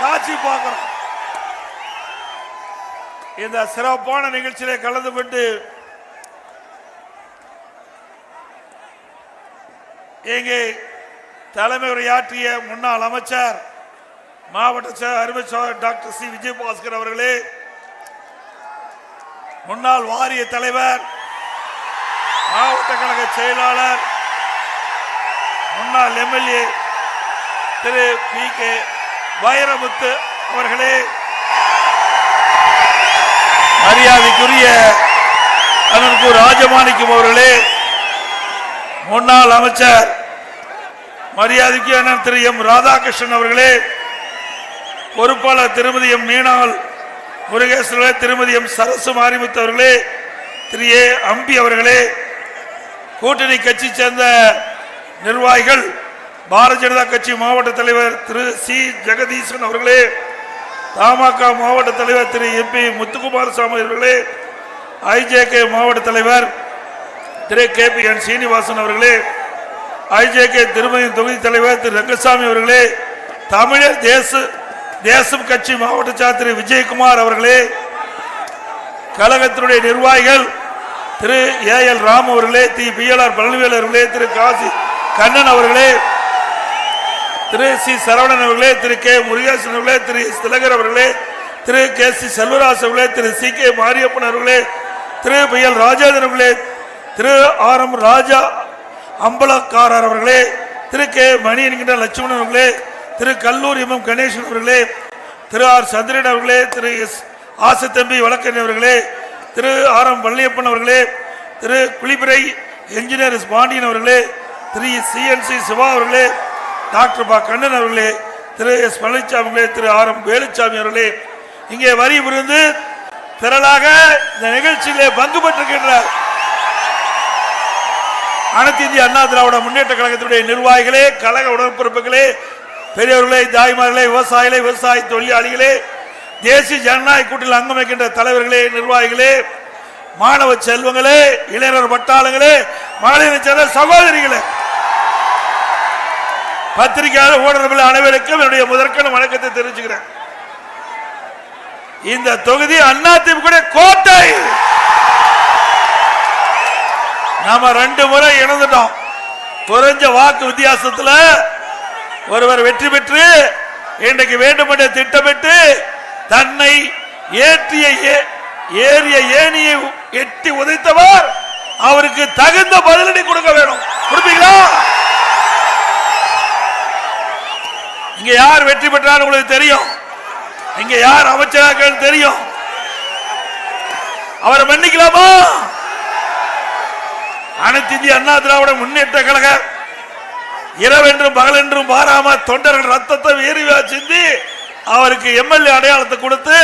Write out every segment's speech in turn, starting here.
காட்சி பார்க்கிறோம். இந்த சிறப்பான நிகழ்ச்சியிலே கலந்து கொண்டு இங்கே தலைமை உரையாற்றிய முன்னாள் அமைச்சர் மாவட்ட அறிவிச்சர் டாக்டர் சி. விஜயபாஸ்கர் அவர்களே முன்னாள் வாரிய தலைவர் மாவட்ட கழக செயலாளர் முன்னாள் எம்எல்ஏ திரு பி. கே. வைரமுத்து அவர்களே. மரியாதைக்குரிய அதற்கு ராஜமாணிக்கம் அவர்களே. முன்னாள் அமைச்சர் மரியாதைக்கு அண்ணன் திரு எம் ராதாகிருஷ்ணன் அவர்களே. பொறுப்பாளர் திருமதி எம் மீனால் முருகேஸ்வரர் திருமதி எம் சரசு மாரிமுத்து அவர்களே திரு ஏ அம்பி அவர்களே. கூட்டணி கட்சி சேர்ந்த நிர்வாகிகள் பாரதிய ஜனதா கட்சி மாவட்ட தலைவர் திரு சி. ஜெகதீசன் அவர்களே தமாக மாவட்ட தலைவர் திரு எம். பி. முத்துக்குமாரசாமி அவர்களே ஐஜேகே மாவட்ட தலைவர் திரு கே. பி. என். சீனிவாசன் அவர்களே ஐஜேகே திருமதி தொகுதி தலைவர் திரு ரங்கசாமி அவர்களே தமிழர் தேச தேசம் கட்சி மாவட்ட செயலர் திரு விஜயகுமார் அவர்களே கழகத்தினுடைய நிர்வாகிகள் திரு ஏ எல் ராம் அவர்களே T. P. L. R. Palanivel அவர்களே திரு காசி கண்ணன் அவர்களே திரு சி சரவணன் அவர்களே திரு கே முருகேசன் அவர்களே திரு எஸ் திலகர் அவர்களே திரு கே சி செல்வராஜ் அவர்களே திரு சி கே மாரியப்பன் அவர்களே திரு பி எல் ராஜேந்திரன் அவர்களே திரு ஆர் எம் ராஜா அம்பலக்காரர் அவர்களே திரு கே மணி என்கின்ற லட்சுமணன் அவர்களே திரு கல்லூர் எம் எம் கணேசன் அவர்களே திரு ஆர் சந்திரன் அவர்களே திரு எஸ் ஆசத்தம்பி வழக்கறிஞர் அவர்களே திரு ஆர் எம் வள்ளியப்பன் அவர்களே திரு குளிபிரை என்ஜினியர் எஸ் பாண்டியன் அவர்களே திரு சிஎன்சி சிவா அவர்களே டாக்டர் பா. கண்ணன் அவர்களே திரு. எஸ். பழனிசாமி அவர்களே திரு. ஆர். எம். வேலுச்சாமி அவர்களே இங்கே வரி புரிந்து திரளாக இந்த நிகழ்ச்சியிலே பங்கு பெற்றிருக்கின்றார். அனைத்து இந்திய அண்ணா திராவிட முன்னேற்ற கழகத்தினுடைய நிர்வாகிகளே கழக உடன்பிறப்புகளே பெரியவர்களே தாய்மார்களே விவசாயிகளே விவசாய தொழிலாளிகளே தேசிய ஜனநாயக கூட்டில் அங்கம் வைக்கின்ற தலைவர்களே நிர்வாகிகளே மாணவ செல்வங்களே இளைஞர் பட்டாளங்களே மாநில சேர்ந்த சகோதரிகளே பத்திரிகையாளர் ஊடகங்கள் அனைவருக்கும் என்னுடைய முதற்கன வணக்கத்தை தெரிவிச்சுக்கிறேன். இந்த தொகுதி அதிமுக கோட்டை. நாம ரெண்டு முறை இணந்துட்டோம். குறைஞ்ச வாக்கு வித்தியாசத்தில் ஒருவர் வெற்றி பெற்று இன்றைக்கு வேண்டுமென்ற திட்டமிட்டு தன்னை ஏற்றிய ஏ- ஏறிய ஏணியை எட்டி உதைத்தவர் அவருக்கு தகுந்த பதிலடி கொடுக்க வேணும். கொடுப்பீங்களா? இங்க யார் வெற்றி பெற்றார் உங்களுக்கு தெரியும். இங்க யார் அமைச்சராக தெரியும். அவரை மன்னிக்கலாமா? அனைத்து இந்திய அண்ணா திராவிட முன்னேற்ற கழக இரவென்றும் பகலென்றும் பாராம தொண்டர்கள் ரத்தத்தை வீரிவா சிந்தி அவருக்கு எம்எல்ஏ அடையாளத்தை கொடுத்து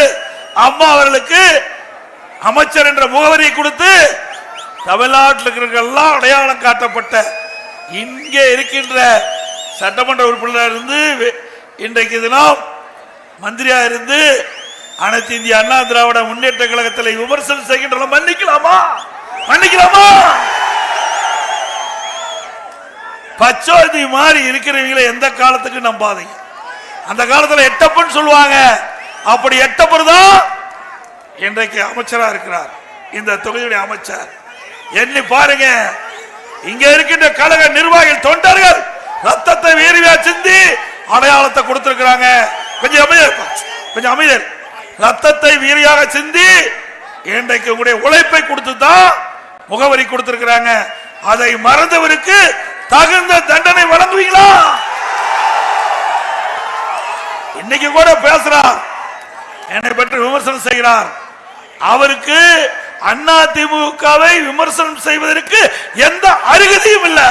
அம்மா அவர்களுக்கு அமைச்சர் என்ற முகவரியை கொடுத்து தமிழ்நாட்டில் இருக்கிறவர்களெல்லாம் அடையாளம் காட்டப்பட்ட இங்கே இருக்கின்ற சட்டமன்ற உறுப்பினராக இருந்து வெ- இன்றைக்கு தினம் மந்திரியா இருந்து அனைத்து இந்திய அண்ணா திராவிட முன்னேற்ற கழகத்தில் விமர்சனம் செய்கின்ற மன்னிக்கலாமா? மன்னிக்கலாமா? பச்சோதி மாதிரி இருக்கிறவங்களை எந்த காலத்துக்கு நம்பாதீங்க. அந்த காலத்தில் எட்டப்பன் சொல்லுவாங்க. அப்படி எட்டப்பர் தான் இன்றைக்கு அமைச்சரா இருக்கிறார். இந்த தொகுதியுடைய அமைச்சர். எண்ணி பாருங்க. இங்க இருக்கின்ற கழக நிர்வாகிகள் தொண்டர்கள். ரத்தத்தை வீரியா சிந்தி அடையாளத்தை கொடுத்திருக்கிறாங்க. கொஞ்சம் அமைதர் கொஞ்சம் அமைதியர் ரத்தத்தை வீரியாக சிந்தி இன்றைக்கு உங்களுடைய உழைப்பை கொடுத்து தான் முகவரி கொடுத்திருக்கிறாங்க. அதை மறந்தவருக்கு தகுந்த தண்டனை வழங்குவீங்களா? இன்னைக்கு கூட பேசுறார். என்னை பற்றி விமர்சனம் செய்கிறார். அவருக்கு அண்ணா திமுகவை விமர்சனம் செய்வதற்கு எந்த அருகதையும் இல்லை.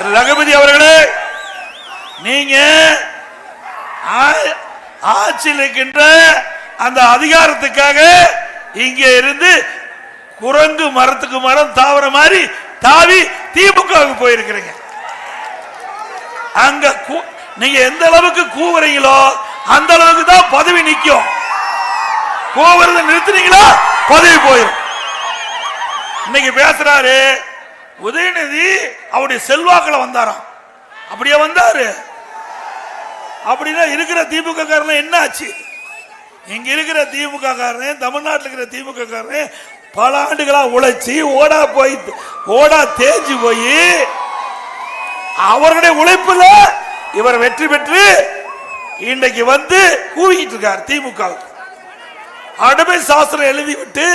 திரு ரகுபதி அவர்களே நீங்க ஆ- ஆட்சியில் இருக்கின்ற அந்த அதிகாரத்துக்காக இங்க இருந்து குரங்கு மரத்துக்கு மரம் தாவர மாதிரி தாவி திமுகவுக்கு போயிருக்கிறீங்க. அங்க கூ- நீங்க எந்த அளவுக்கு கூவுறீங்களோ அந்த அளவுக்கு தான் பதவி நிற்கும் கூவுறதை நிறுத்துனீங்களா பதவி போயிடும் இன்னைக்கு பேசுறாரு உதயநிதி அவருடைய செல்வாக்கில் வந்தாராம். அப்படியே வந்தாரு. அப்படின்னா இருக்கிற திமுக காரன் என்ன ஆச்சு? இங்க இருக்கிற திமுக காரன் தமிழ்நாட்டில் இருக்கிற திமுக காரன் பல ஆண்டுகளா உழைச்சி ஓடா போய் ஓடா தேஞ்சு போய் அவர்களுடைய உழைப்புல இவர் வெற்றி பெற்று இன்றைக்கு வந்து கூவிக்கிட்டு இருக்கார் திமுக அடிமை சாசனம் எழுதி விட்டு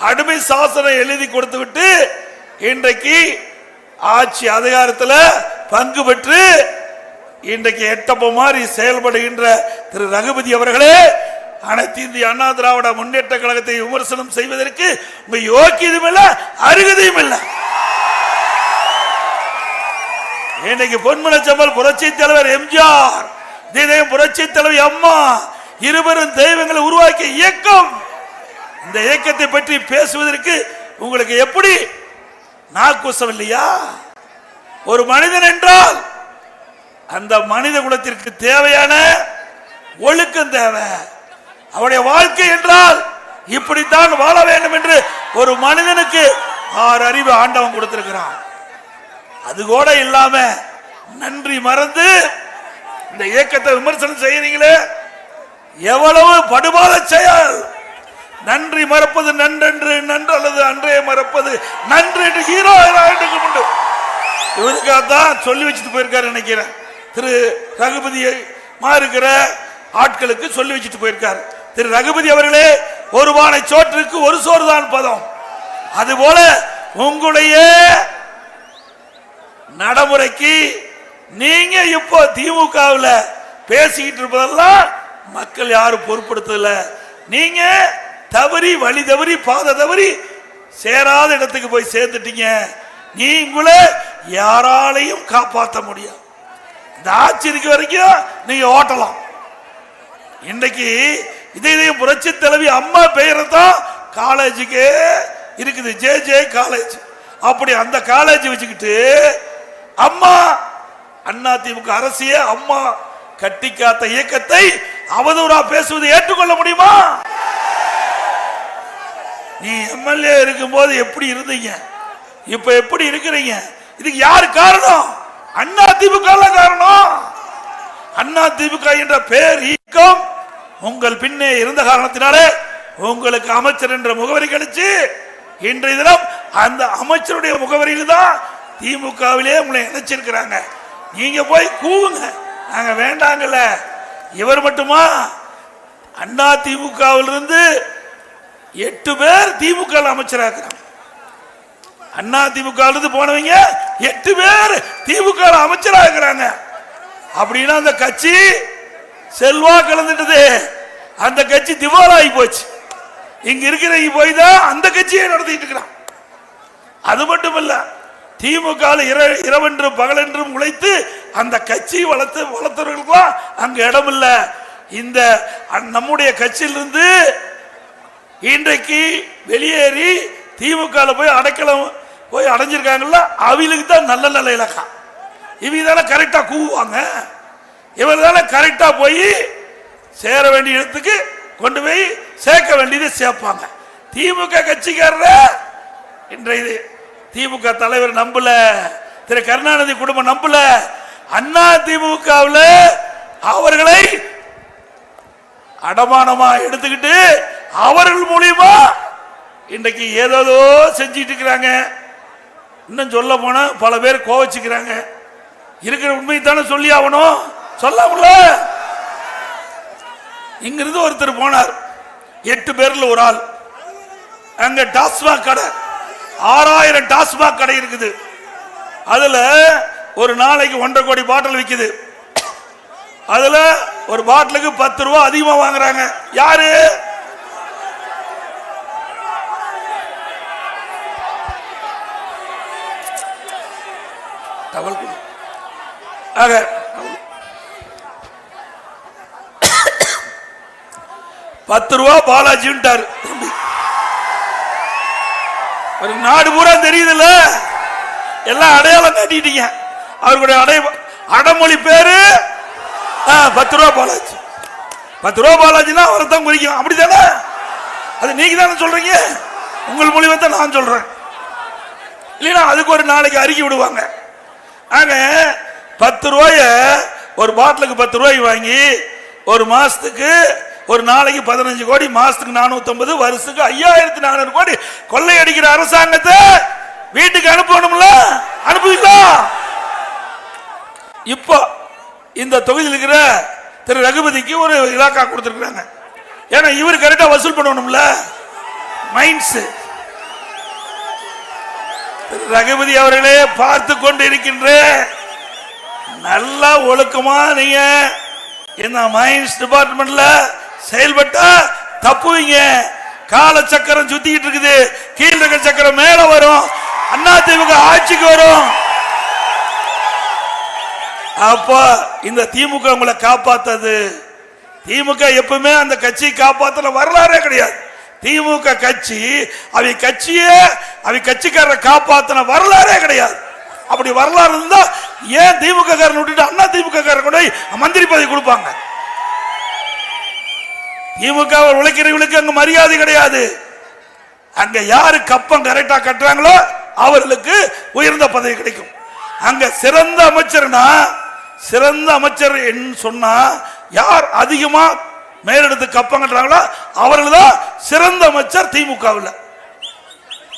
அடிமை சாசனம் எழுதி கொடுத்து விட்டு இன்றைக்கு ஆட்சி அதிகாரத்தில் பங்கு பெற்று இன்றைக்கு எட்டப்ப மாதிரி செயல்படுகின்ற திரு ரகுபதி அவர்களே அனைத்து இந்திய அண்ணா திராவிட முன்னேற்ற கழகத்தை விமர்சனம் செய்வதற்கு உங்க யோக்கியதும் இல்ல அருகதையும் இல்லை. இன்னைக்கு பொன்மனச்சம்பல் புரட்சி தலைவர் எம்ஜிஆர் இதயம் புரட்சி தலைவர் அம்மா இருவரும் தெய்வங்களை உருவாக்கிய இயக்கம். இந்த இயக்கத்தை பற்றி பேசுவதற்கு உங்களுக்கு எப்படி நாக்குசம் இல்லையா ஒரு மனிதன் என்றால் அந்த மனித குலத்திற்கு தேவையான ஒழுக்கம் தேவை. அவருடைய வாழ்க்கை என்றால் இப்படித்தான் வாழ வேண்டும் என்று ஒரு மனிதனுக்கு ஆறு அறிவு ஆண்டவன் கொடுத்திருக்கிறான். அது கூட இல்லாம நன்றி மறந்து இந்த இயக்கத்தை விமர்சனம் செய்யறீங்களே? எவ்வளவு படுபாத செயல்! நன்றி மறப்பது நன்றென்று நன்று அல்லது அன்றே மறப்பது நன்று என்று ஹீரோ ஆயிரத்துக்கு உண்டு. இவருக்காக தான் சொல்லி வச்சுட்டு போயிருக்காரு நினைக்கிறேன். திரு ரகுபதியை மாறுகிற ஆட்களுக்கு சொல்லி வச்சுட்டு போயிருக்காரு. திரு ரகுபதி அவர்களே ஒரு பானை சோற்றுக்கு ஒரு சோறு தான் பதம். அதுபோல உங்களுடைய நடைமுறைக்கு நீங்க இப்போ திமுகவில் பேசிக்கிட்டு இருப்பதெல்லாம் மக்கள் யாரும் பொருட்படுத்தல. நீங்க தவறி வழி தவறி பாதை தவறி சேராத இடத்துக்கு போய் சேர்ந்துட்டீங்க. நீங்களே யாராலையும் காப்பாற்ற முடியாது. இந்த ஆட்சி இருக்க வரைக்கும் நீங்க ஓட்டலாம். இன்னைக்கு இதே இதே புரட்சி தலைவி அம்மா பெயரை தான் காலேஜுக்கு இருக்குது. J J college. அப்படி அந்த காலேஜ் வச்சுக்கிட்டு அம்மா அண்ணா திமுக அரசிய அம்மா கட்டிக்காத்த இயக்கத்தை அவதூறா பேசுவதை ஏற்றுக்கொள்ள முடியுமா? நீ எம்எல்ஏ இருக்கும்போது எப்படி இருந்தீங்க? இப்ப எப்படி இருக்கிறீங்க? இதுக்கு யார் காரணம்? அண்ணா திமுக காரணம். அண்ணா திமுக என்ற பெயர் ஈக்கம் உங்கள் பின்னே இருந்த காரணத்தினாலே உங்களுக்கு அமைச்சர் என்ற முகவரி கழிச்சு இன்றைய தினம் அந்த அமைச்சருடைய முகவரியில் தான் திமுகவிலே உங்களை இணைச்சிருக்கிறாங்க. நீங்க போய் கூவுங்க. நாங்க வேண்டாங்கல்ல. இவர் மட்டுமா? அண்ணா திமுகவிலிருந்து எட்டு பேர் திமுக அமைச்சராகிறாங்க அண்ணா திமுக போனவங்க எட்டு பேர் திமுக அமைச்சராக இருக்கிறாங்க. அப்படின்னா அந்த கட்சி செல்வா கலந்துட்டது. அந்த கட்சி திவாலாகி போச்சு. இங்க இருக்கிறவங்க போய் தான் அந்த கட்சியை நடத்திட்டு இருக்கிறான். அது மட்டும் இல்ல திமுக இரவென்றும் பகலென்றும் உழைத்து அந்த கட்சி வளர்த்து வளர்த்தவர்களுக்கும் அங்க இடம் இல்ல இந்த நம்முடைய கட்சியிலிருந்து இன்றைக்கு வெளியேறி திமுக போய் அடைக்கலம் போய் அடைஞ்சிருக்காங்கல்ல அவங்களுக்கு தான் நல்ல நல்ல இலக்கம் இவங்க தானே கரெக்டா கூவுவாங்க. இவர் தானே கரெக்டா போய் சேர வேண்டிய இடத்துக்கு கொண்டு போய் சேர்க்க வேண்டியதை சேர்ப்பாங்க. திமுக கட்சிக்காரர் இன்றைய திமுக தலைவர் நம்பல திரு கருணாநிதி குடும்பம் நம்பல அண்ணா திமுகவில் அவர்களை அடமானமா எடுத்துக்கிட்டு அவர்கள் மூலியமா இன்றைக்கு ஏதோ செஞ்சிட்டு இருக்கிறாங்க இன்னும் சொல்ல போனா பல பேர் கோவச்சுக்கிறாங்க. இருக்கிற உண்மை தானே சொல்லி ஆகணும். சொல்லாமல இங்கிருந்து ஒருத்தர் போனார். எட்டு பேர்ல ஒரு ஆள். அங்க டாஸ்மாக் கடை. ஆறாயிரம் டாஸ்மாக் கடை இருக்குது. அதுல ஒரு நாளைக்கு ஒன்றரை கோடி பாட்டில் விற்குது அதுல ஒரு பாட்டிலுக்கு பத்து ரூபா அதிகமா வாங்குறாங்க. யாரு? டவல் கொடு. ஆக பத்து ரூபா பாலாஜின்ட்டார். ஒரு நாடு பூரா தெரியுதுல்ல. எல்லாம் அடையாளம் காட்டிட்டீங்க. அவர்களுடைய அடை அடமொழி பேரு ஆ, பத்து ரூபா பாலாஜி. பத்து ரூபா பாலாஜினா அவரை தான் குறிக்கும். அப்படித்தானே? அது நீங்க தானே சொல்றீங்க? உங்கள் மொழி தான் நான் சொல்றேன். இல்லைன்னா அதுக்கு ஒரு நாளைக்கு அறிக்கை விடுவாங்க. ஆக பத்து ரூபாய ஒரு பாட்டிலுக்கு பத்து ரூபாய் வாங்கி ஒரு மாசத்துக்கு ஒரு நாளைக்கு பதினஞ்சு கோடி மாசத்துக்கு நானூத்தி வருஷத்துக்கு ஐயாயிரத்தி நானூறு கோடி. கொள்ளையடிக்கிற அரசாங்கத்தை வீட்டுக்கு அனுப்பணும்ல? அனுப்புவீங்களா? இப்போ இந்த தொகுதியில் இருக்கிற திரு ரகுபதிக்கு ஒரு இலாக்கா கொடுத்துருக்காங்க ஏன்னா இவர் கரெக்டாக வசூல் பண்ணணும்ல? மைண்ட்ஸு ரகுபதி அவர்களே பார்த்து கொண்டு இருக்கின்ற நல்லா ஒழுக்கமா நீங்க இந்த மைன்ஸ் டிபார்ட்மெண்ட்ல செயல்பட்டா தப்புவீங்க. கால சக்கரம் சுத்திக்கிட்டு இருக்குது. கீழ் சக்கரம் மேல வரும். அண்ணா திமுக ஆட்சிக்கு வரும். அப்பா இந்த திமுக உங்களை காப்பாத்தது. திமுக எப்பவுமே அந்த கட்சியை காப்பாத்தல வரலாறே கிடையாது. திமுக கட்சி அவை கட்சியே அவை கட்சிக்காரரை காப்பாத்தின வரலாறே கிடையாது. அப்படி வரலாறு இருந்தா ஏன் திமுக காரன் விட்டுட்டு அண்ணா திமுக காரன் கொண்டு மந்திரி பதவி கொடுப்பாங்க? திமுக உழைக்கிறவங்களுக்கு அங்க மரியாதை கிடையாது. அங்க யாரு கப்பம் கரெக்டா கட்டுறாங்களோ அவர்களுக்கு உயர்ந்த பதவி கிடைக்கும். அங்க சிறந்த அமைச்சர்னா சிறந்த அமைச்சர் என்று சொன்னா யார் அதிகமா மேலிடத்து கப்பம் கட்டுறாங்களோ? அவர்கள் தான் சிறந்த அமைச்சர் திமுகவில்.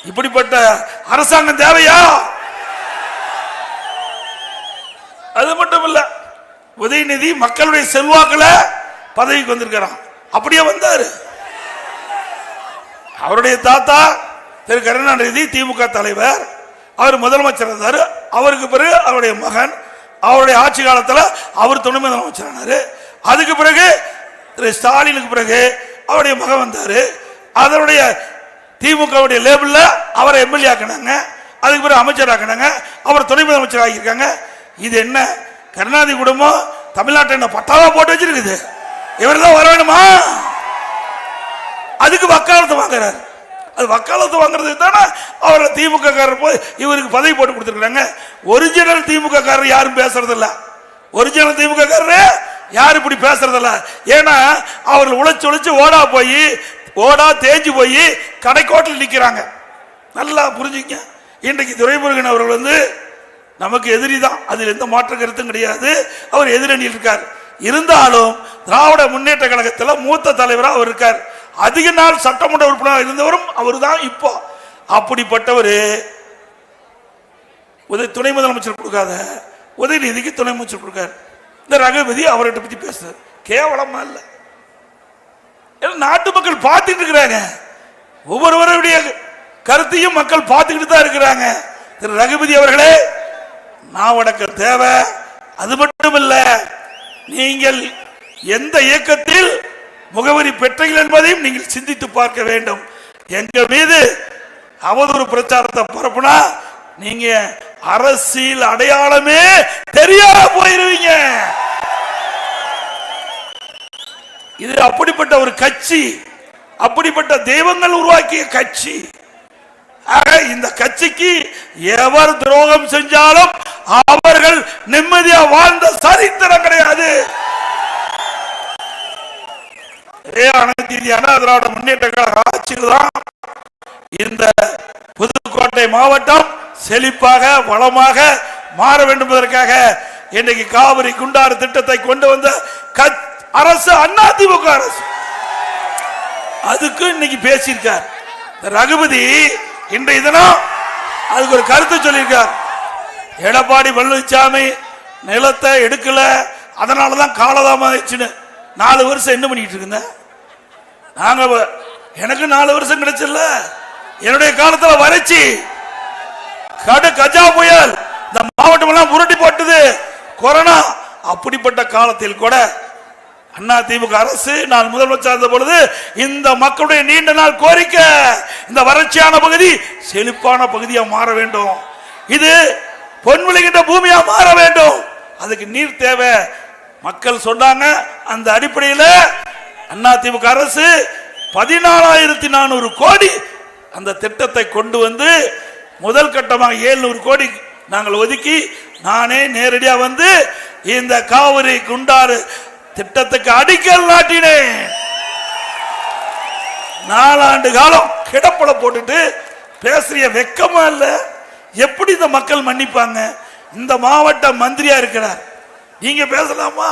இப்படிப்பட்ட அரசாங்கம் தேவையா? அது மட்டும் இல்ல உதயநிதி மக்களுடைய செல்வாக்குல பதவிக்கு வந்திருக்கிறான். அப்படியே வந்தாரு. அவருடைய தாத்தா திரு கருணாநிதி திமுக தலைவர். அவர் முதலமைச்சர் இருந்தார். அவருக்கு பிறகு அவருடைய மகன் அவருடைய ஆட்சி காலத்தில் அவர் துணை முதலமைச்சர் ஆனாரு. அதுக்கு பிறகு திரு ஸ்டாலினுக்கு பிறகு அவருடைய மகன் வந்தார். அதனுடைய திமுகவுடைய லேபிளில் அவரை எம்எல்ஏ ஆக்கினாங்க. அதுக்கு பிறகு அமைச்சர் ஆக்கினாங்க. அவர் துணை முதலமைச்சர் ஆகியிருக்காங்க. இது என்ன? கருணாநிதி குடும்பம் தமிழ்நாட்டை என்ன பட்டாவா போட்டு வச்சிருக்குது? இவர் தான் வர வேணுமா? அதுக்கு வக்காலத்து வாங்குறாரு. அது வக்காலத்து வாங்குறதுக்கு தானே அவரை திமுக காரர் போய் இவருக்கு பதவி போட்டு கொடுத்துருக்காங்க ஒரிஜினல் திமுக காரர் யாரும் பேசுறதில்ல. ஒரிஜினல் திமுக காரரு யார் இப்படி பேசுறதில்ல ஏன்னா அவர்கள் உழைச்சு உழைச்சு ஓடா போய் ஓடா தேஞ்சு போய் கடைக்கோட்டில் நிற்கிறாங்க நல்லா புரிஞ்சுங்க. இன்றைக்கு துரைமுருகன் அவர்கள் வந்து நமக்கு எதிரி தான். அதில் எந்த மாற்று கருத்தும் கிடையாது. அவர் எதிரணியில் இருக்கார். இருந்தாலும் திராவிட முன்னேற்ற கழகத்தில் மூத்த தலைவராக அவர் இருக்கார். அதிக நாள் சட்டமன்ற உறுப்பினராக இருந்தவரும் அவர் தான் இப்போ. அப்படிப்பட்டவர் உதய துணை முதலமைச்சர் கொடுக்காத உதயநிதிக்கு துணை முதலமைச்சர் கொடுக்காரு. இந்த ரகுபதி அவர்கிட்ட பத்தி பேசுறாரு கேவலமா இல்லை. ஏன்னா நாட்டு மக்கள் பார்த்துட்டு இருக்கிறாங்க. ஒவ்வொருவருடைய கருத்தையும் மக்கள் பார்த்துக்கிட்டு தான் இருக்கிறாங்க. திரு ரகுபதி அவர்களே நாவடக்கல் தேவை. அது மட்டும் இல்ல நீங்கள் எந்த இயக்கத்தில் முகவரி பெற்றீர்கள் என்பதையும் நீங்கள் சிந்தித்து பார்க்க வேண்டும். எங்க மீது அவதூறு பிரச்சாரத்தை பரப்புனா நீங்க அரசியல் அடையாளமே தெரியாத போயிருவீங்க. இது அப்படிப்பட்ட ஒரு கட்சி அப்படிப்பட்ட தெய்வங்கள் உருவாக்கிய கட்சி. ஆக இந்த கட்சிக்கு எவர் துரோகம் செஞ்சாலும் அவர்கள் நிம்மதியா வாழ்ந்த சரித்திரம் கிடையாது. இதே அனைத்து இந்திய அண்ணா திராவிட முன்னேற்ற கழக ஆட்சியில் தான் இந்த புதுக்கோட்டை மாவட்டம் செழிப்பாக வளமாக மாற வேண்டும் என்பதற்காக இன்றைக்கு காவிரி குண்டாறு திட்டத்தை கொண்டு வந்த அரசு அரசு திமுக அரசு. அதுக்கு இன்னைக்கு பேசியிருக்கார். ரகுபதி இன்றைய தினம் அதுக்கு ஒரு கருத்து சொல்லியிருக்கார். எடப்பாடி பழனிசாமி நிலத்தை எடுக்கல அதனால தான் காலதாமதிச்சுன்னு நாலு வருஷம் என்ன பண்ணிட்டு இருக்குங்க நாங்க எனக்கு நாலு வருஷம் கிடைச்சல என்னுடைய காலத்துல வறட்சி. கடு கஜா புயல். இந்த மாவட்டம் எல்லாம் உருட்டி போட்டது. கொரோனா. அப்படிப்பட்ட காலத்தில் கூட அண்ணா திமுக அரசு நான் முதலமைச்சர் இருந்த பொழுது இந்த மக்களுடைய நீண்ட நாள் கோரிக்கை இந்த வறட்சியான பகுதி செழிப்பான பகுதியா மாற வேண்டும். இது பொன் விளைகின்ற பூமியா மாற வேண்டும். அதுக்கு நீர் தேவை. மக்கள் சொன்னாங்க அந்த அடிப்படையில் அண்ணா அரசு பதினாலாயிரத்தி நானூறு கோடி அந்த திட்டத்தை கொண்டு வந்து முதல் கட்டமாக ஏழுநூறு கோடி நாங்கள் ஒதுக்கி நானே நேரடியாக வந்து இந்த காவிரி குண்டாறு திட்டத்துக்கு அடிக்கல் நாட்டினேன். நாலாண்டு காலம் கிடப்பல போட்டுட்டு பேசுறிய வெக்கமா இல்ல? எப்படி இந்த மக்கள் மன்னிப்பாங்க? இந்த மாவட்ட மந்திரியா இருக்கிறார். நீங்க பேசலாமா?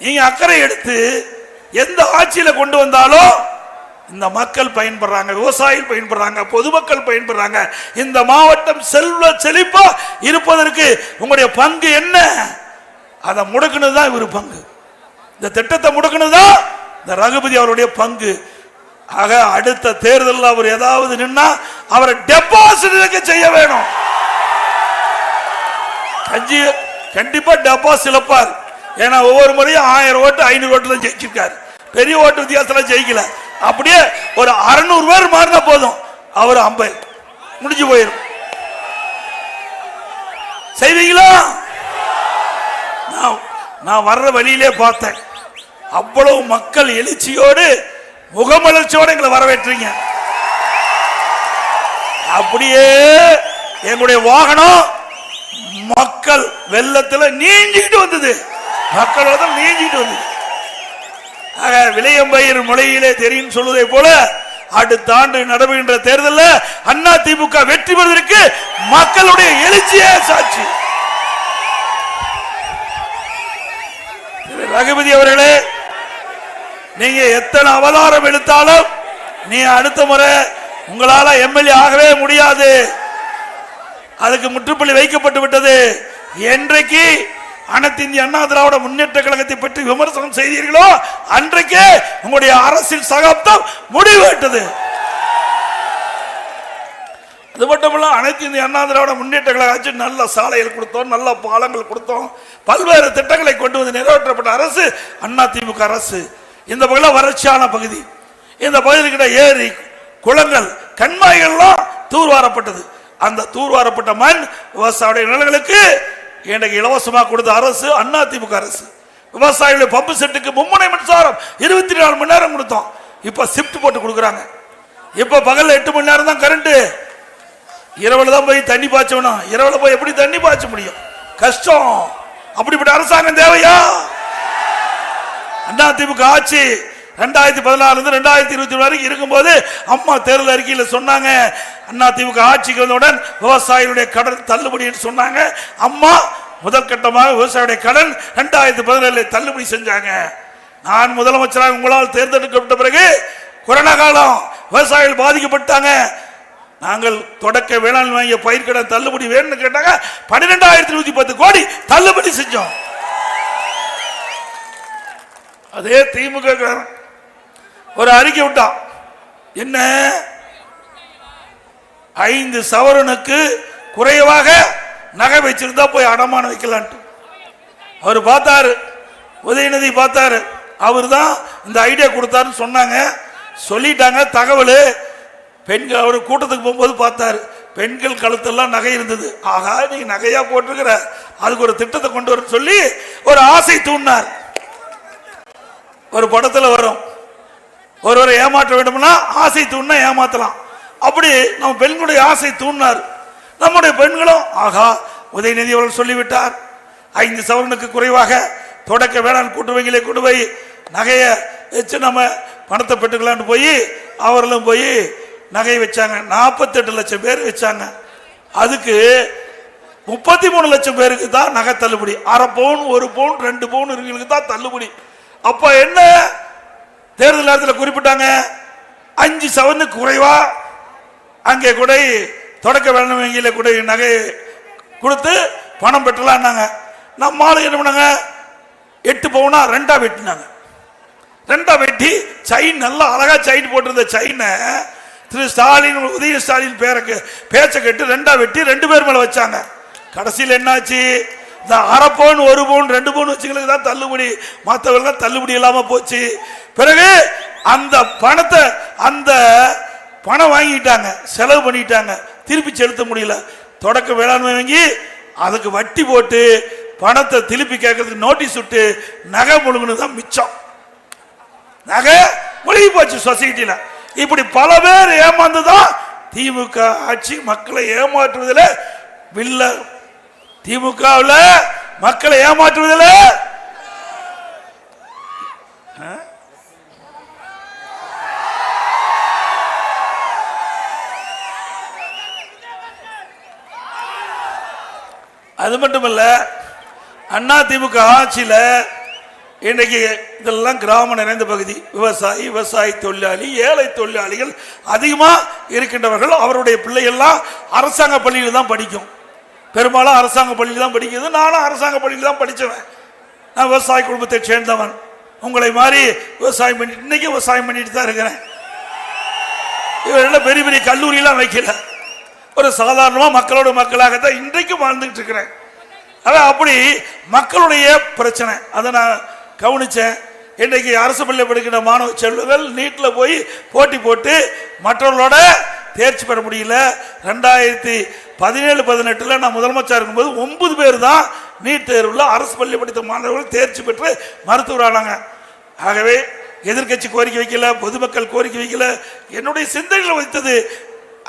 நீங்க அக்கறை எடுத்து எந்த ஆட்சியில கொண்டு வந்தாலும் இந்த மக்கள் பயன்படுறாங்க விவசாயிகள் பயன்படுறாங்க பொதுமக்கள் பயன்படுறாங்க. இந்த மாவட்டம் செல்வ செழிப்பா இருப்பதற்கு உங்களுடைய பங்கு என்ன? அதை முடக்குனது தான் இவர் பங்கு. இந்த திட்டத்தை முடக்குனது தான் இந்த ரகுபதி அவருடைய பங்கு. ஆக அடுத்த தேர்தலில் அவர் ஏதாவது நின்னா அவரை டெபாசிட் செய்ய வேணும். கஞ்சி கண்டிப்பா டெபாசிட் இழப்பார். ஏன்னா ஒவ்வொரு முறையும் ஆயிரம் ஓட்டு ஐநூறு ஓட்டு தான் ஜெயிச்சிருக்காரு. பெரிய ஓட்டு வித்தியாசத்துல ஜெயிக்கல. அப்படியே ஒரு அறுநூறு பேர் மாறினா போதும். அவர் அம்பை முடிஞ்சு போயிடும் செய்வீங்களா? நான் நான் வர்ற வழியிலே பார்த்தேன். அவ்வளவு மக்கள் எழுச்சியோடு முகமலர்ச்சியோடு எங்களை வரவேற்றீங்க. அப்படியே எங்களுடைய வாகனம் மக்கள் வெள்ளத்தில் நீஞ்சிக்கிட்டு வந்தது. மக்களோட நீஞ்சிட்டு வந்தது. ஆக விளையம்பயிர் மொழியிலே தெரியும் சொல்வதை போல அடுத்த ஆண்டு நடைபெறுகின்ற தேர்தலில் அண்ணா திமுக வெற்றி பெறுவதற்கு மக்களுடைய எழுச்சியே சாட்சி. ரகுபதி அவர்களே நீங்க எத்தனை அவதாரம் எடுத்தாலும் நீ அடுத்த முறை உங்களால எம்எல்ஏ ஆகவே முடியாது. அதுக்கு முற்றுப்புள்ளி வைக்கப்பட்டு விட்டது. என்றைக்கு அனைத்து இந்திய அண்ணா திராவிட முன்னேற்ற கழகத்தை பற்றி விமர்சனம் செய்தீர்களோ அன்றைக்கே உங்களுடைய அரசியல் சகாப்தம் முடிவுவிட்டது அது மட்டுமல்ல அனைத்து இந்திய அண்ணா திராவிட முன்னேற்ற கழக ஆட்சி நல்ல சாலைகள் கொடுத்தோம் நல்ல பாலங்கள் கொடுத்தோம் பல்வேறு திட்டங்களை கொண்டு வந்து நிறைவேற்றப்பட்ட அரசு அண்ணா திமுக அரசு. இந்த பகுதியில் வறட்சியான பகுதி. இந்த பகுதிக்கிட்ட ஏரி குளங்கள் கண்மாய்கள்லாம் தூர்வாரப்பட்டது. அந்த தூர்வாரப்பட்ட மண் விவசாய நிலங்களுக்கு இன்றைக்கு இலவசமாக கொடுத்த அரசு அண்ணா திமுக அரசு. விவசாயிகளுடைய பம்பு செட்டுக்கு மும்முனை மின்சாரம் இருபத்தி நாலு மணி நேரம் கொடுத்தோம். இப்ப ஷிஃப்ட் போட்டு கொடுக்குறாங்க. இப்ப பகலில் எட்டு மணி நேரம் தான் கரண்ட் இரவுல தான் போய் தண்ணி பாய்ச்சணும். இரவுல போய் எப்படி தண்ணி பாய்ச்ச முடியும்? கஷ்டம். அப்படிப்பட்ட அரசாங்கம் தேவையா? அண்ணா திமுக ஆட்சி ரெண்டாயிரத்தி பதினாலுலேருந்து ரெண்டாயிரத்தி இருபத்தி வரைக்கும் இருக்கும்போது அம்மா தேர்தல் அறிக்கையில் சொன்னாங்க. அண்ணா திமுக ஆட்சிக்கு வந்தவுடன் விவசாயிகளுடைய கடன் தள்ளுபடின்னு சொன்னாங்க. அம்மா முதல் கட்டமாக விவசாயியுடைய கடன் ரெண்டாயிரத்தி பதினேழு தள்ளுபடி செஞ்சாங்க. நான் முதலமைச்சராக உங்களால் தேர்ந்தெடுக்கப்பட்ட பிறகு கொரோனா காலம் விவசாயிகள் பாதிக்கப்பட்டாங்க. நாங்கள் தொடக்க வேளாண் வாங்கிய பயிர்க்கடன் தள்ளுபடி வேணும்னு கேட்டாங்க. பன்னிரெண்டாயிரத்தி நூத்தி பத்து கோடி தள்ளுபடி செஞ்சோம். அதே திமுக காரன் ஒரு அறிக்கை விட்டான் என்ன? ஐந்து சவரனுக்கு குறைவாக நகை வச்சிருந்தா போய் அடமானம் வைக்கலான்ட்டு. அவர் பார்த்தாரு. உதயநிதி பார்த்தாரு. அவர் தான் இந்த ஐடியா கொடுத்தாருன்னு சொன்னாங்க. சொல்லிட்டாங்க. தகவல். பெண்கள் அவர் கூட்டத்துக்கு போகும்போது பார்த்தாரு. பெண்கள் கழுத்தெல்லாம் நகை இருந்தது. ஆகா நீ நகையா போட்டிருக்கிற. அதுக்கு ஒரு திட்டத்தை கொண்டு வர சொல்லி ஒரு ஆசை தூண்டினார். ஒரு படத்தில் வரும். ஒருவரை ஏமாற்ற வேண்டும்னா ஆசை தூண்டினா ஏமாத்தலாம். அப்படி நம்ம பெண்களுடைய ஆசை தூண்டினார் நம்முடைய பெண்களும் ஆகா உதயநிதி அவர்கள் சொல்லிவிட்டார். ஐந்து சவரனுக்கு குறைவாக தொடக்க வேளாண் கூட்டுறவைகளை கொண்டு போய் நகையை வச்சு நம்ம பணத்தை பெற்றுக்கலான்னு போய் அவர்களும் போய் நகையை வச்சாங்க. நாற்பத்தெட்டு லட்சம் பேர் வச்சாங்க. அதுக்கு முப்பத்தி மூணு லட்சம் பேருக்கு தான் நகை தள்ளுபடி. அரை பவுன் ஒரு பவுன் ரெண்டு பவுன் இருக்கிறவங்களுக்கு தான் தள்ளுபடி. அப்போ என்ன தேர்தல் நேரத்தில் குறிப்பிட்டாங்க. அஞ்சு சவனுக்கு குறைவா. அங்கே கூட தொடக்க வேளாண் வங்கியில் கூட நகை கொடுத்து பணம் பெற்றலாம்னாங்க நம்ம ஆளு என்ன பண்ணாங்க? எட்டு பவுனா ரெண்டா வெட்டினாங்க. ரெண்டா வெட்டி செயின் நல்லா அழகா செயின் போட்டிருந்த செயினை திரு ஸ்டாலின் உதய ஸ்டாலின் பேருக்கு பேச்சை கேட்டு ரெண்டா வெட்டி ரெண்டு பேர் மேல வச்சாங்க. கடைசியில் என்னாச்சு? இந்த அரை பவுன் ஒரு பவுன் ரெண்டு பவுன் வச்சுங்களுக்கு தான் தள்ளுபடி. மற்றவர்கள் தள்ளுபடி இல்லாமல் போச்சு. பிறகு அந்த பணத்தை அந்த பணம் வாங்கிட்டாங்க செலவு பண்ணிட்டாங்க. திருப்பி செலுத்த முடியல. தொடக்க வேளாண்மை வாங்கி அதுக்கு வட்டி போட்டு பணத்தை திருப்பி கேட்கறதுக்கு நோட்டீஸ் விட்டு நகை முழுங்குனது தான் மிச்சம். நகை முழுகி போச்சு சொசைட்டியில் இப்படி பல பேர் ஏமாந்து தான் திமுக ஆட்சி மக்களை ஏமாற்றுவதில் வில்ல திமுகவில் மக்களை ஏமாற்றுவதில் அது மட்டுமல்ல அண்ணா திமுக ஆட்சியில் இன்றைக்கு இதெல்லாம் கிராம நிறைந்த பகுதி. விவசாயி விவசாய தொழிலாளி ஏழை தொழிலாளிகள் அதிகமாக இருக்கின்றவர்கள். அவருடைய பிள்ளைகள்லாம் அரசாங்க பள்ளியில் தான் படிக்கும். பெரும்பாலும் அரசாங்க பள்ளியில் தான் படிக்கிறது. நானும் அரசாங்க பள்ளியில் தான் படிச்சவன். நான் விவசாய குடும்பத்தை சேர்ந்தவன். உங்களை மாதிரி விவசாயம் பண்ணி இன்னைக்கு விவசாயம் பண்ணிட்டு தான் இருக்கிறேன். இவரெல்லாம் பெரிய பெரிய கல்லூரியெல்லாம் வைக்கல. ஒரு சாதாரணமாக மக்களோட மக்களாகத்தான் இன்றைக்கும் வாழ்ந்துகிட்டு இருக்கிறேன். அதான் அப்படி மக்களுடைய பிரச்சனை. அதை நான் கவனிச்சேன். இன்றைக்கு அரசு பள்ளி படிக்கிற மாணவ செல்வங்கள் நீட்டில் போய் போட்டி போட்டு மற்றவர்களோட தேர்ச்சி பெற முடியல. ரெண்டாயிரத்தி பதினேழு பதினெட்டில் நான் முதலமைச்சர் இருக்கும்போது ஒன்பது பேர் தான் நீட் தேர்வில் அரசு பள்ளி படித்த மாணவர்கள் தேர்ச்சி பெற்று மருத்துவரானாங்க ஆகவே எதிர்க்கட்சி கோரிக்கை வைக்கல பொதுமக்கள் கோரிக்கை வைக்கல. என்னுடைய சிந்தனையில் வைத்தது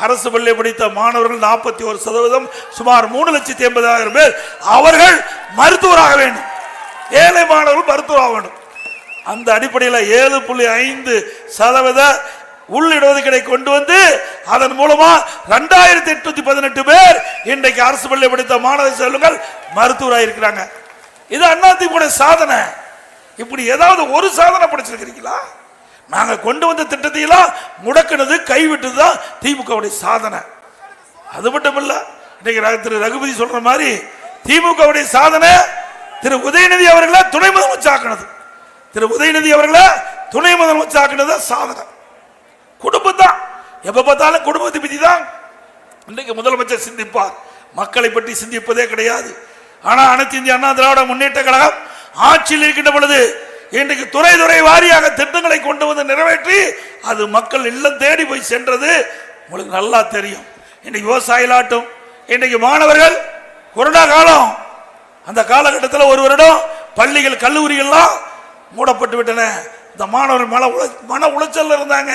அரசு பள்ளி படித்த மாணவர்கள் நாற்பத்தி ஒரு சதவீதம் சுமார் மூணு லட்சத்தி எண்பதாயிரம் பேர் அவர்கள் மருத்துவராக வேண்டும். ஏழை மாணவர்கள் மருத்துவராக வேண்டும். அந்த அடிப்படையில் ஏழு புள்ளி ஐந்து சதவீத உள் கொண்டு வந்து அதன் மூலமா ரெண்டாயிரத்தி எட்நூத்தி பதினெட்டு பேர் இன்றைக்கு அரசு பள்ளி படித்த மாணவ செல்வங்கள் மருத்துவராக இருக்கிறாங்க. இது அதிமுக சாதனை. இப்படி ஏதாவது ஒரு சாதனை படிச்சிருக்கிறீங்களா? நாங்க கொண்டு வந்த திட்டத்தையெல்லாம் முடக்கினது கைவிட்டது தான் திமுகவுடைய சாதனை. அது மட்டும் இல்ல இன்னைக்கு திரு ரகுபதி சொல்ற மாதிரி திமுகவுடைய சாதனை திரு உதயநிதி அவர்களை துணை முதலமைச்சாக்குனது திரு உதயநிதி அவர்களை துணை முதலமைச்சாக்குனது தான் சாதனை. குடும்பம் தான் எப்ப பார்த்தாலும் குடும்பத்தை பத்தி தான் இன்றைக்கு முதலமைச்சர் சிந்திப்பார். மக்களை பற்றி சிந்திப்பதே கிடையாது. ஆனா அனைத்து இந்திய அண்ணா திராவிட முன்னேற்ற கழகம் ஆட்சியில் இருக்கின்ற பொழுது இன்றைக்கு துறை துறை வாரியாக திட்டங்களை கொண்டு வந்து நிறைவேற்றி அது மக்கள் இல்லம் தேடி போய் சென்றது உங்களுக்கு நல்லா தெரியும். இன்னைக்கு விவசாயிகளாட்டும் இன்னைக்கு மாணவர்கள் கொரோனா காலம் அந்த காலகட்டத்தில் ஒரு வருடம் பள்ளிகள் கல்லூரிகள்லாம் மூடப்பட்டு விட்டன. இந்த மாணவர்கள் மன உள மன உளைச்சலில் இருந்தாங்க.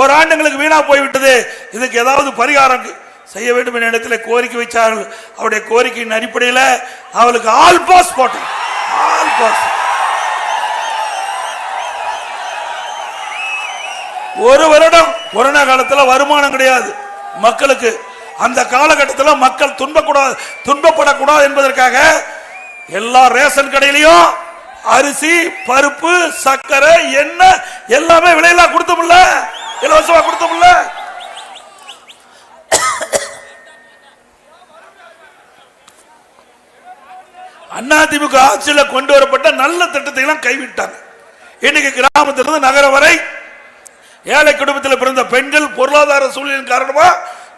ஓராண்டுங்களுக்கு வீணா போய்விட்டது. இதுக்கு ஏதாவது பரிகாரம் செய்ய வேண்டும் என்ற இடத்துல கோரிக்கை வைச்சார்கள் அவருடைய கோரிக்கையின் அடிப்படையில் அவளுக்கு ஆல் பாஸ் போட்டோம் ஆல் பாஸ். ஒரு வருடம் கொரோனா காலத்தில் வருமானம் கிடையாது. மக்களுக்கு அந்த காலகட்டத்தில் மக்கள் துன்பக்கூடாது துன்பப்படக்கூடாது என்பதற்காக எல்லா ரேஷன் கடையிலையும் அரிசி பருப்பு சர்க்கரை எண்ணெய் எல்லாமே விலையெல்லாம் கொடுத்தோம்ல இலவசமா கொடுத்தோம்ல அதிமுக ஆட்சியில் கொண்டு வரப்பட்ட நல்ல திட்டத்தை எல்லாம் கைவிட்டாங்க. இன்னைக்கு கிராமத்திலிருந்து நகரம் வரை ஏழை குடும்பத்தில் பிறந்த பெண்கள் பொருளாதார சூழ்நிலையின் காரணமாக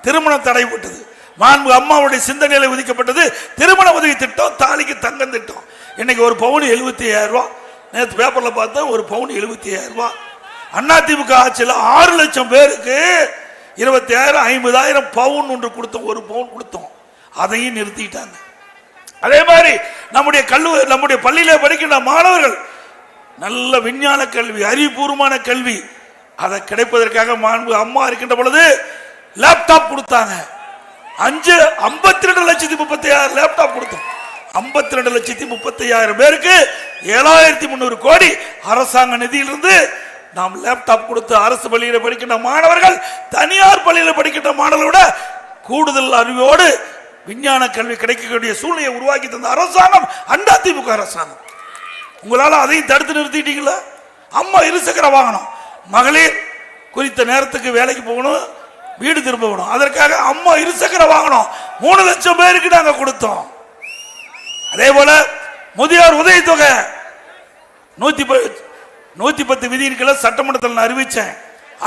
திருமணம் தடைபட்டது மாண்பு அம்மாவுடைய சிந்தனையில விதிக்கப்பட்டது திருமண உதவி திட்டம் தாலிக்கு தங்கம் திட்டம். இன்னைக்கு ஒரு பவுன் எழுபத்தி ஐயாயிரம் ரூபா நேற்று பேப்பரில் பார்த்தா ஒரு பவுன் எழுபத்தி ஐயாயிரம் ரூபா அதிமுக ஆட்சியில் ஆறு லட்சம் பேருக்கு இருபத்தி ஆயிரம் ஐம்பதாயிரம் பவுன் ஒன்று கொடுத்தோம் ஒரு பவுன் கொடுத்தோம். அதையும் நிறுத்திட்டாங்க. அதே மாதிரி நம்முடைய கல்லூரி நம்முடைய பள்ளியில படிக்கின்ற மாணவர்கள் நல்ல விஞ்ஞான கல்வி அறிவுபூர்வமான கல்வி அதை கிடைப்பதற்காக மாண்பு அம்மா இருக்கின்ற பொழுது லேப்டாப் கொடுத்தாங்க. அஞ்சு ஐம்பத்தி ரெண்டு லட்சத்தி முப்பத்தி ஆறு லேப்டாப் கொடுத்தோம். ஐம்பத்தி ரெண்டு லட்சத்தி முப்பத்தி ஆயிரம் பேருக்கு ஏழாயிரத்தி முந்நூறு கோடி அரசாங்க நிதியிலிருந்து நாம் லேப்டாப் கொடுத்து அரசு பள்ளியில் படிக்கின்ற மாணவர்கள் தனியார் பள்ளியில் படிக்கின்ற மாணவர்களோட கூடுதல் அறிவோடு விஞ்ஞான கல்வி கிடைக்கக்கூடிய சூழ்நிலையை உருவாக்கி தந்த அரசாங்கம் அதிமுக அரசாங்கம். உங்களால் அதையும் தடுத்து நிறுத்திட்டீங்களா? அம்மா இருசக்கர வாகனம். மகளிர் குறித்த நேரத்துக்கு வேலைக்கு போகணும் வீடு திரும்ப போகணும் அதற்காக அம்மா இருசக்கர வாகனம். மூணு லட்சம் பேருக்கு நாங்கள் கொடுத்தோம். அதே போல முதியோர் உதவித்தொகை நூற்றி நூத்தி பத்து விதியின் சட்டமன்றத்தில் நான் அறிவிச்சேன்.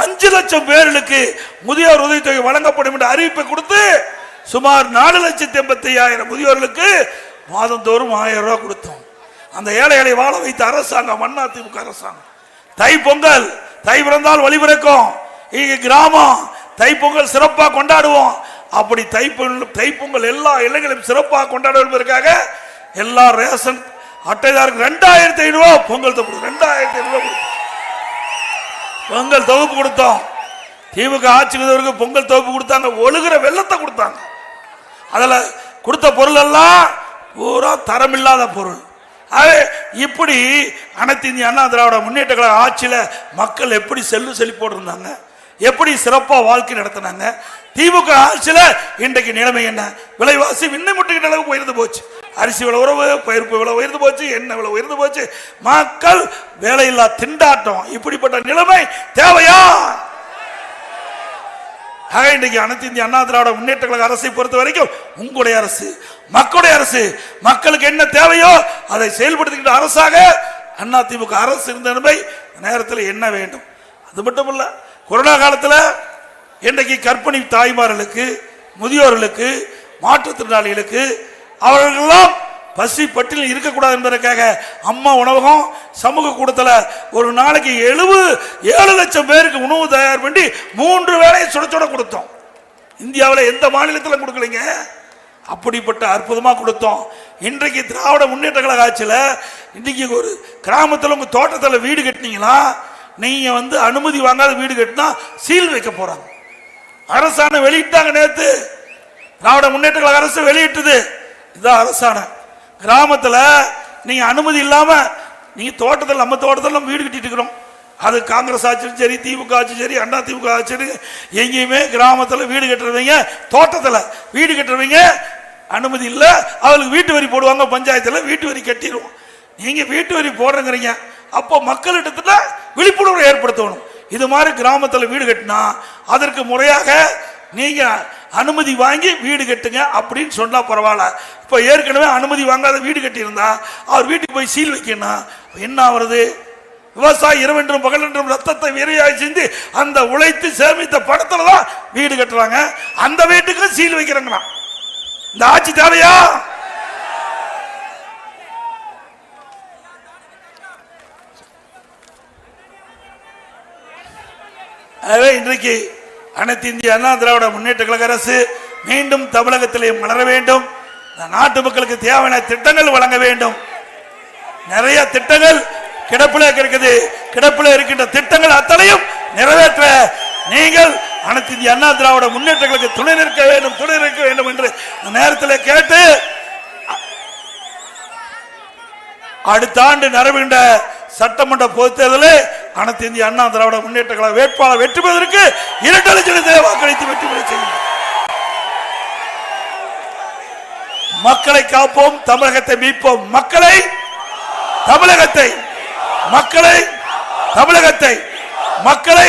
அஞ்சு லட்சம் பேர்களுக்கு முதியோர் உதவித்தொகை வழங்கப்படும் என்ற அறிவிப்பை கொடுத்து சுமார் நாலு லட்சத்தி எண்பத்தி ஐயாயிரம் முதியோர்களுக்கு மாதந்தோறும் ஆயிரம் ரூபாய் கொடுத்தோம். அந்த ஏழைகளை வாழ வைத்த அரசாங்கம் அண்ணா திமுக அரசாங்கம். தை பொங்கல் தை பிறந்தால் வழிபிறக்கும் இங்க கிராமம் தை பொங்கல் சிறப்பாக கொண்டாடுவோம். அப்படி தை பொங்கல் தை பொங்கல் எல்லா இளைஞர்களும் சிறப்பாக கொண்டாடுவதற்காக எல்லா ரேஷன் அட்டைதாருக்கு ரெண்டாயிரத்தி ஐநூறுவா பொங்கல் தொகுப்பு ரெண்டாயிரத்தி ஐநூறுவா பொங்கல் தொகுப்பு கொடுத்தோம். திமுக ஆட்சிக்கு வந்தவருக்கு பொங்கல் தொகுப்பு கொடுத்தாங்க. ஒழுகிற வெள்ளத்தை கொடுத்தாங்க. அதில் கொடுத்த பொருள் எல்லாம் பூரா தரமில்லாத பொருள். அது இப்படி அனைத்து இந்திய அண்ணா திராவிட முன்னேற்ற கழக ஆட்சியில் மக்கள் எப்படி செல்லு செழிப்போடு இருந்தாங்க எப்படி சிறப்பாக வாழ்க்கை நடத்தினாங்க? திமுக ஆட்சியில் இன்றைக்கு நிலைமை என்ன? விலைவாசி விண்ணை முட்டுகின்ற அளவுக்கு உயர்ந்து போச்சு. அரிசி விலை உறவு பயிர்ப்பு விலை உயர்ந்து போச்சு எண்ணெய் விலை உயர்ந்து போச்சு. மக்கள் வேலையில்லா திண்டாட்டம் இப்படிப்பட்ட நிலைமை தேவையா? ஆக இன்றைக்கு அனைத்து இந்திய அண்ணா திராவிட முன்னேற்ற கழக அரசை பொறுத்த வரைக்கும் உங்களுடைய அரசு மக்களுடைய அரசு மக்களுக்கு என்ன தேவையோ அதை செயல்படுத்துகின்ற அரசாக அண்ணா திமுக அரசு இருந்த நிலைமை நேரத்தில் என்ன வேண்டும்? அது மட்டும் இல்ல கொரோனா காலத்தில் இன்றைக்கு கர்ப்பிணி தாய்மார்களுக்கு முதியோர்களுக்கு மாற்றுத்திறனாளிகளுக்கு அவர்களெல்லாம் பசி பட்டியல் இருக்கக்கூடாது என்பதற்காக அம்மா உணவகம் சமூக கூடத்தில் ஒரு நாளைக்கு எழுபது ஏழு லட்சம் பேருக்கு உணவு தயார் பண்ணி மூன்று வேலையை சுட சுட கொடுத்தோம். இந்தியாவில் எந்த மாநிலத்தில் கொடுக்கலைங்க. அப்படிப்பட்ட அற்புதமாக கொடுத்தோம். இன்றைக்கு திராவிட முன்னேற்ற கழக ஆட்சியில் இன்றைக்கி ஒரு கிராமத்தில் உங்கள் தோட்டத்தில் வீடு கட்டினீங்களா? நீங்கள் வந்து அனுமதி வாங்காத வீடு கட்டினா சீல் வைக்க போகிறாங்க அரசாணை வெளியிட்டாங்க நேற்று திராவிட முன்னேற்ற கழக அரசு வெளியிட்டது. இதுதான் அரசாணை. கிராமத்தில் நீங்கள் அனுமதி இல்லாமல் நீங்கள் தோட்டத்தில் நம்ம தோட்டத்தில் நம்ம வீடு கட்டிட்டு இருக்கிறோம். அது காங்கிரஸ் ஆட்சியும் சரி திமுக ஆட்சியும் சரி அண்ணா திமுக ஆட்சி எங்கேயுமே கிராமத்தில் வீடு கட்டுறவங்க தோட்டத்தில் வீடு கட்டுறவங்க அனுமதி இல்லை. அவளுக்கு வீட்டு வரி போடுவாங்க பஞ்சாயத்தில் வீட்டு வரி கட்டிடுவோம். நீங்கள் வீட்டு வரி போடுறங்கிறீங்க. அப்போ மக்களிடத்தில் விழிப்புணர்வு ஏற்படுத்தணும். இது மாதிரி கிராமத்தில் வீடு கட்டினா அதற்கு முறையாக நீங்க அனுமதி வாங்கி வீடு கட்டுங்க அப்படின்னு சொன்னா பரவாயில்ல. இப்போ ஏற்கனவே அனுமதி வாங்காத வீடு கட்டியிருந்தா அவர் வீட்டுக்கு போய் சீல் வைக்கணும் என்ன ஆகுறது விவசாயி இரவென்றும் பகலென்றும் ரத்தத்தை விரையாய் செஞ்சு அந்த உழைத்து சேமித்த படத்துல தான் வீடு கட்டுறாங்க. அந்த வீட்டுக்கு சீல் வைக்கிறாங்கண்ணா இந்த ஆட்சி தேவையா? ஆகவே இன்றைக்கு அனைத்து இந்திய அண்ணா திராவிட முன்னேற்ற கழக அரசு மீண்டும் தமிழகத்திலே மலர வேண்டும். நாட்டு மக்களுக்கு தேவையான திட்டங்கள் வழங்க வேண்டும். நிறைய திட்டங்கள் கிடப்பில் இருக்குது. கிடப்பில் இருக்கின்ற திட்டங்கள் அத்தனையும் நிறைவேற்ற நீங்கள் அனைத்து இந்திய அண்ணா திராவிட முன்னேற்றங்களுக்கு துணை நிற்க வேண்டும் துணை நிற்க வேண்டும் என்று இந்த நேரத்தில் கேட்டு அடுத்த ஆண்டு நடைபெறுகின்ற சட்டமன்ற பொதுத் தேர்தலில் அனைத்து இந்திய அண்ணா திராவிட முன்னேற்ற கழக வேட்பாளர் வெற்றி பெறுவதற்கு இரண்டு லட்சத்தை வாக்களித்து வெற்றி பெற செய்யும் மக்களை காப்போம் தமிழகத்தை மீட்போம். மக்களை தமிழகத்தை மக்களை தமிழகத்தை மக்களை